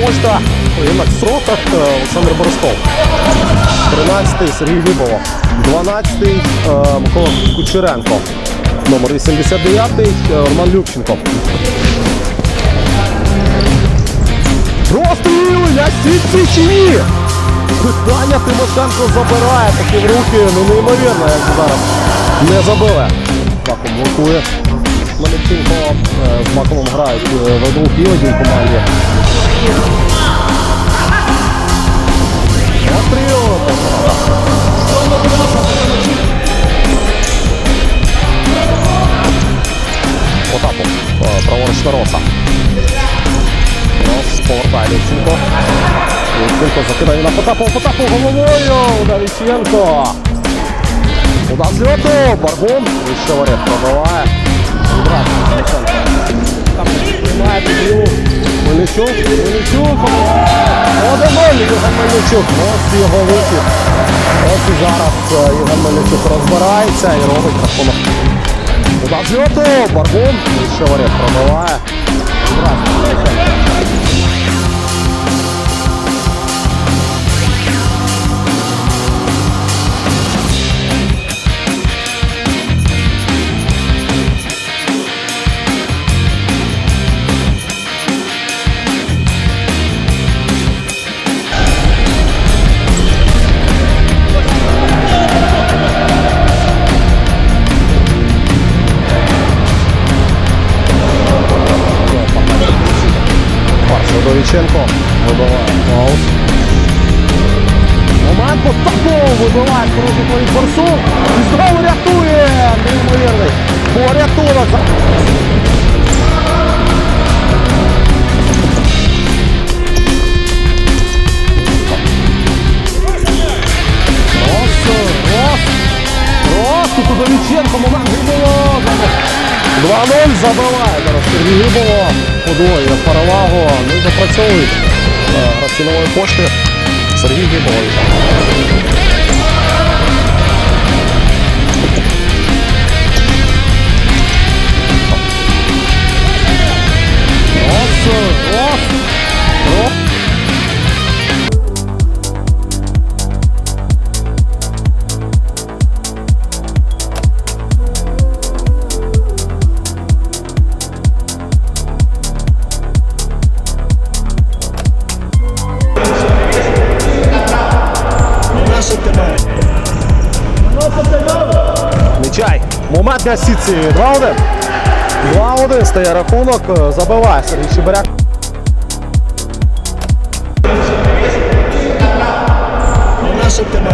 почта. Поєднак в е, Олександр Боростов. 13-й Сергій Виболов. 12-й е, Микола Кучеренко. Номер 89-й е, Роман Любченко. Розстріл! Я сітці чи? Питання Тимошенко забирає такі в руки. Ну неймовірно, як зараз не забили. Маком блокує. Малюченко з Маковом грають е, в одну і одній команді. Потапу. е, Праворуч на Роса. Рос повертає Лівченко. Лівченко закидає на Потапова. Потапов головою. Давіченко. Удар з. Баргун. Вище воріт пробиває. Відразу Там приймає підлю. Мельничук. Мельничук. Один. Євген Мельничук. Ось його вихід. Ось і зараз е, Євген Мельничук розбирається і робить рахунок. Удар з льоту. Баргун. Вище воріт пробиває. Відразу борсук. Знову рятує! Неймовірний. Порятунок. Удовіченко, момент Грибово. 2-0 забиває зараз Сергій Грибово. Подвоює перевагу. Ну і допрацьовують е, гравці пошти. Сергій Грибовий. На сітці. 2-1. 2-1 стає рахунок. Е, Забиває Сергій Щеберяк. Наша тема.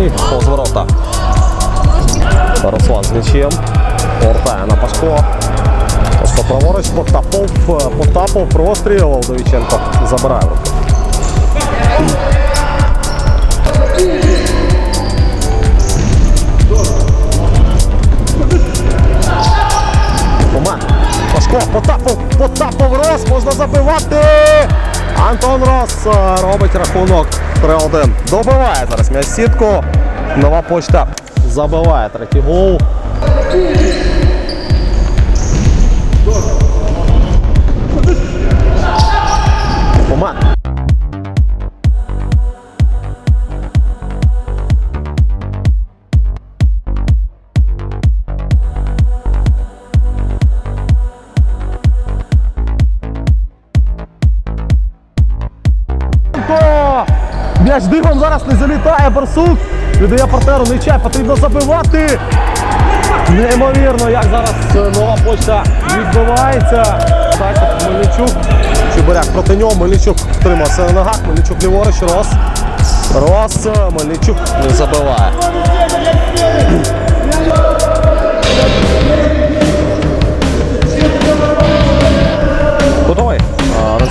Ближній повз ворота. Руслан з м'ячем. Повертає на Пашко. Просто праворуч Потапов, Потапов простріл. Вдовіченко забирає. Пашко, Потапов, Потапов Рос, можна забивати. Антон Рос е, робить рахунок 3-1. Добиває зараз м'яч сітку. Нова почта забиває третій гол. М'яч дивом зараз не залітає Барсук. Віддає партнеру Нечай, потрібно забивати. Неймовірно, як зараз е, нова почта відбувається. Так, Мельничук. Чебуряк проти нього. Мельничук втримався на ногах. Мельничук ліворуч. Рос. Рос. е, Мельничук не забиває.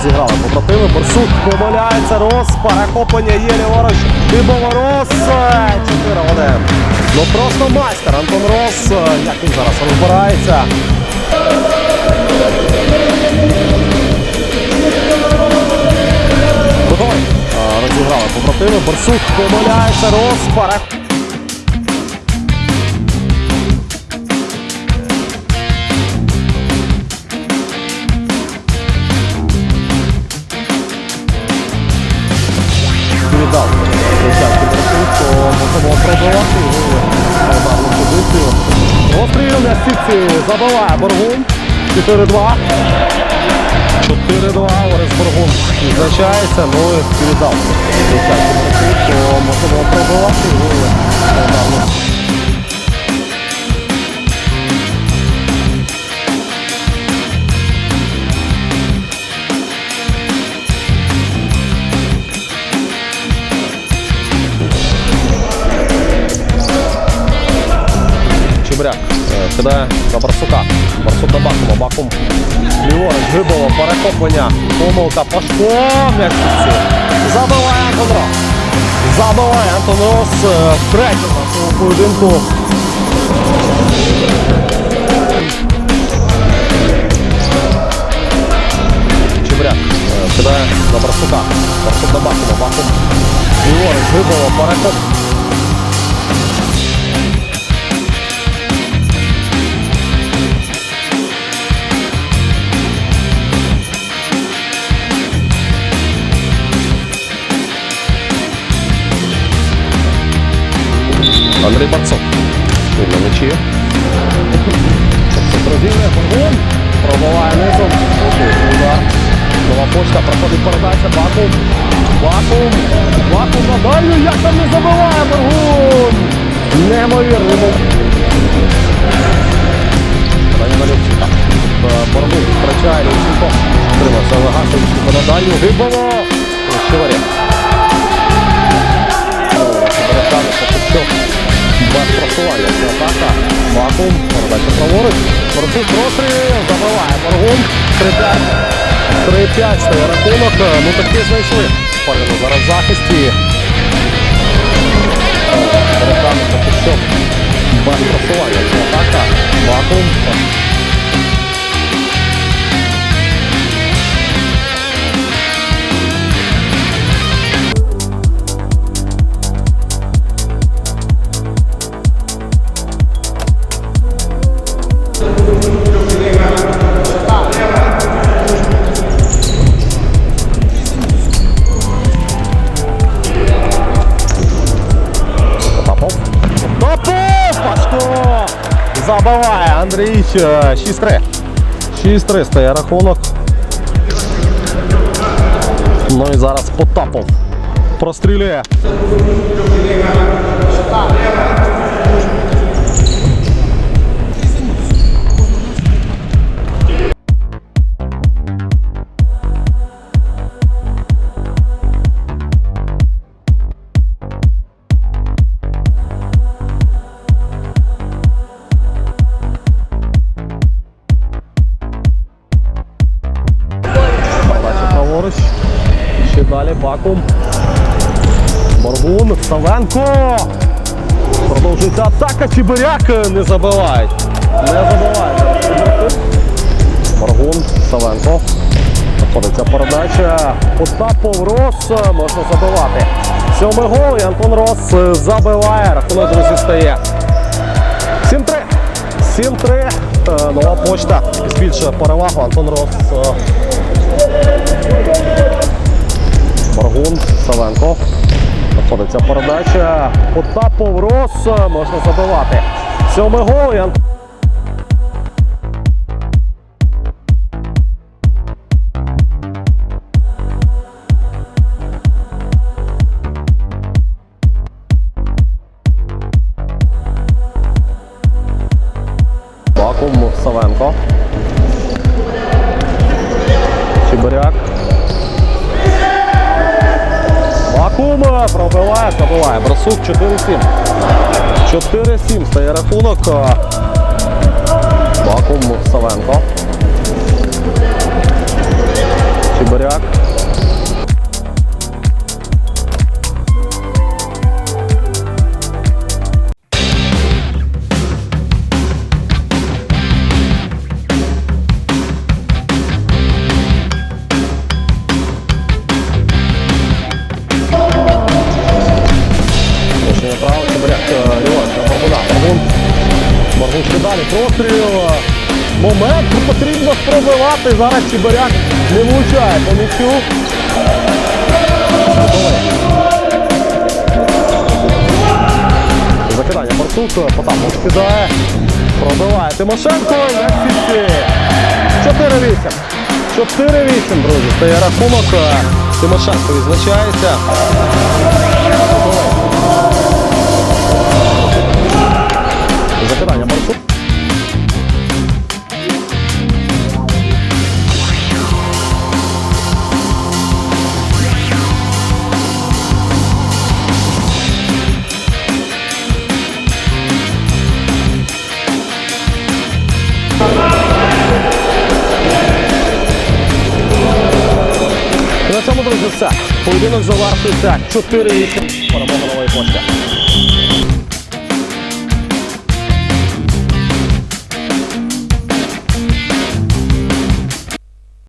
Розіграли побратими. Барсук помиляється, Рос, перехоплення є ліворуч. Бібова Рос, 4-1. Ну просто майстер Антон Рос, як він зараз розбирається. Готовий. Розіграли побратими. Барсук помиляється, Рос, перехоплення. Сітці забиває Боргун. 4-2. 4-2. Орес Боргун відзначається, ну і віддав десятки братів, то кидає на Барсука. Барсук на Бакума. Бакум ліворуч, Грибово, перехоплення. Помилка Пашко. М'яч сітці. Забиває Антон Рос. Забиває Антон Рос е, втретє на цьому поєдинку. Чебряк е, кидає на Барсука. Барсук на Бакума. Бакум ліворуч, Грибово, перехоплення. Андрій Барцов. Він на м'ячі. Продіє Бургун. Пробиває низом. Нова почта проходить передача. Бакум. Бакум. Бакум на дальню. Як там не забиває Бургун. Подання на Боргун втрачає Любченко. Тримався Легаса Любченко на дальню. Гибово. Щеварєв. Бережани Покупчук. Без просування. Це атака. Вакуум. Передача праворуч. Борцук простріл. Забиває Боргун. 3-5. 3-5 стає рахунок. Ну таки знайшли. Поряду зараз в захисті. Бережани Покупчук. Без просування. Це атака. Вакуум. Е, 6-3. 6-3 стає рахунок. Ну і зараз Потапов прострілює. Савенко. Продовжується атака. Чебиряк не забивають. Не забивають. Боргун, Савенко. Знаходиться передача. Потапов Рос. Можна забивати. Сьомий гол і Антон Рос забиває. Рахунок, друзі, стає. 7-3. 7-3. Е, Нова почта збільшує перевагу. Антон Рос е, Боргун, Савенко. Знаходиться передача. Потапов Рос. Можна забивати. Сьомий гол. Ан- Бакум Савенко. Чебиряк. Вакуум пробиває, пробиває. Брасук 4-7. 4-7 стає рахунок. Вакуум Савенко. Чебиряк. Маргушка далі простріл. Момент ну, потрібно пробивати. Зараз Чебиряк не влучає по м'ячу. Закидання Марцук, Потапов скидає. Пробиває Тимошенко на сітці. 4-8. 4-8, друзі. Це рахунок. Тимошенко відзначається. Поєдинок завершується 4-8. Перемога нової пошти.